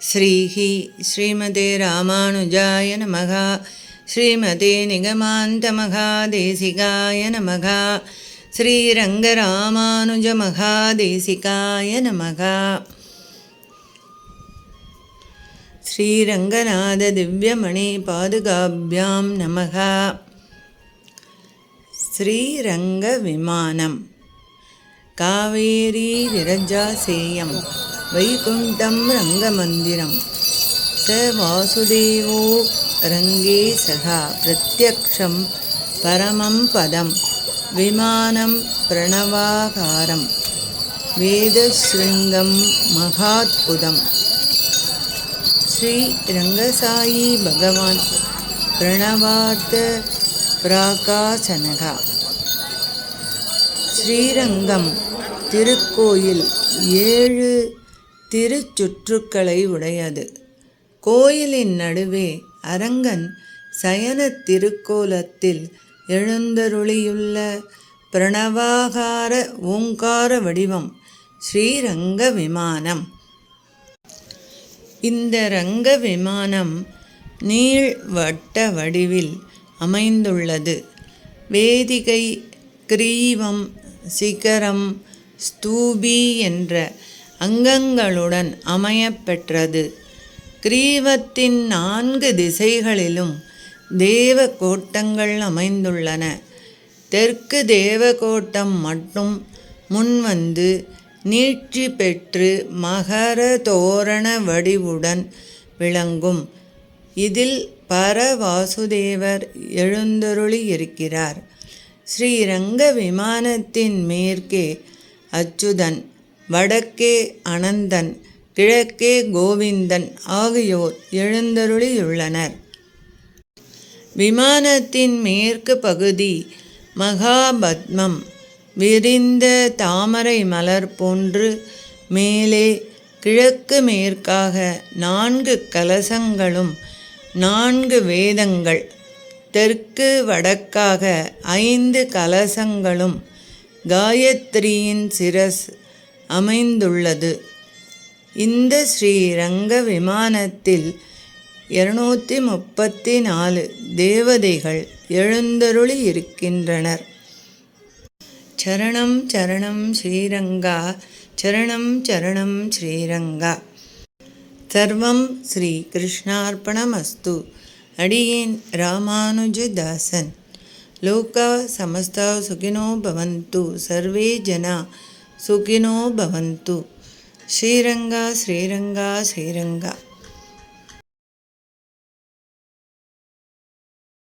ஸ்ரீஹ ஸ்ரீமதே ராமானுஜாய நமகா. ஸ்ரீமதே நிகமாந்த மகாதேசிகாய நமகா. ஸ்ரீரங்கராமானுஜ மகாதேசிகாய நமகா. ஸ்ரீரங்கநாத திவ்யமணி பாதுகாபியாம் நமகா. ஸ்ரீரங்க விமானம். காவேரி விரஜாசேயம். वैकुण्ठं रङ्गमन्दिरं स वासुदेवो रङ्गे सखा प्रत्यक्षं परमं पदं विमानं प्रणवाकारं वेदशृङ्गं महात्पुदम् ஸ்ரீ ரங்கசாயி பகவான் பிரணவார்த்த பிராகாசனகா ஸ்ரீரங்கம் திருக்கோயில் ஏழு திருச்சுற்றுக்களை உடையது. கோயிலின் நடுவே அரங்கன் சயன திருக்கோலத்தில் எழுந்தருளியுள்ள பிரணவாகார ஓங்கார வடிவம் ஸ்ரீரங்க விமானம். இந்த ரங்க விமானம் நீள்வட்ட வடிவில் அமைந்துள்ளது. வேதிகை கிரீவம் சிகரம் ஸ்தூபி என்ற அங்கங்களுடன் அமையப்பெற்றது. கிரீவத்தின் நான்கு திசைகளிலும் தேவ கோட்டங்கள் அமைந்துள்ளன. தெற்கு தேவகோட்டம் மட்டும் முன்வந்து நீட்சி பெற்று மகர தோரண வடிவுடன் விளங்கும். இதில் பரவாசுதேவர் எழுந்தருளி இருக்கிறார் ஸ்ரீரங்க விமானத்தின் மேற்கே அச்சுதன் வடக்கே அனந்தன் கிழக்கே கோவிந்தன் ஆகியோர் எழுந்தருளியுள்ளனர். விமானத்தின் மேற்கு பகுதி மகாபத்மம் விரிந்த தாமரை மலர் போன்று மேலே கிழக்கு மேற்காக நான்கு கலசங்களும் நான்கு வேதங்கள் தெற்கு வடக்காக ஐந்து கலசங்களும் காயத்ரியின் சிரஸ் அமைந்துள்ளது. இந்த ஸ்ரீரங்க விமானத்தில் இருநூற்றி முப்பத்தி நாலு தேவதைகள் எழுந்தருளி இருக்கின்றனர். சரணம் சரணம் ஸ்ரீரங்கா சரணம் சரணம் ஸ்ரீரங்கா. சர்வம் ஸ்ரீ கிருஷ்ணார்ப்பணமஸ்து அடியேன் ராமானுஜதாசன். லோகா சமஸ்தா சுகினோ பவந்து. சர்வே ஜனா சுகினோ பவந்து ஸ்ரீரங்கா ஸ்ரீரங்கா ஸ்ரீரங்கா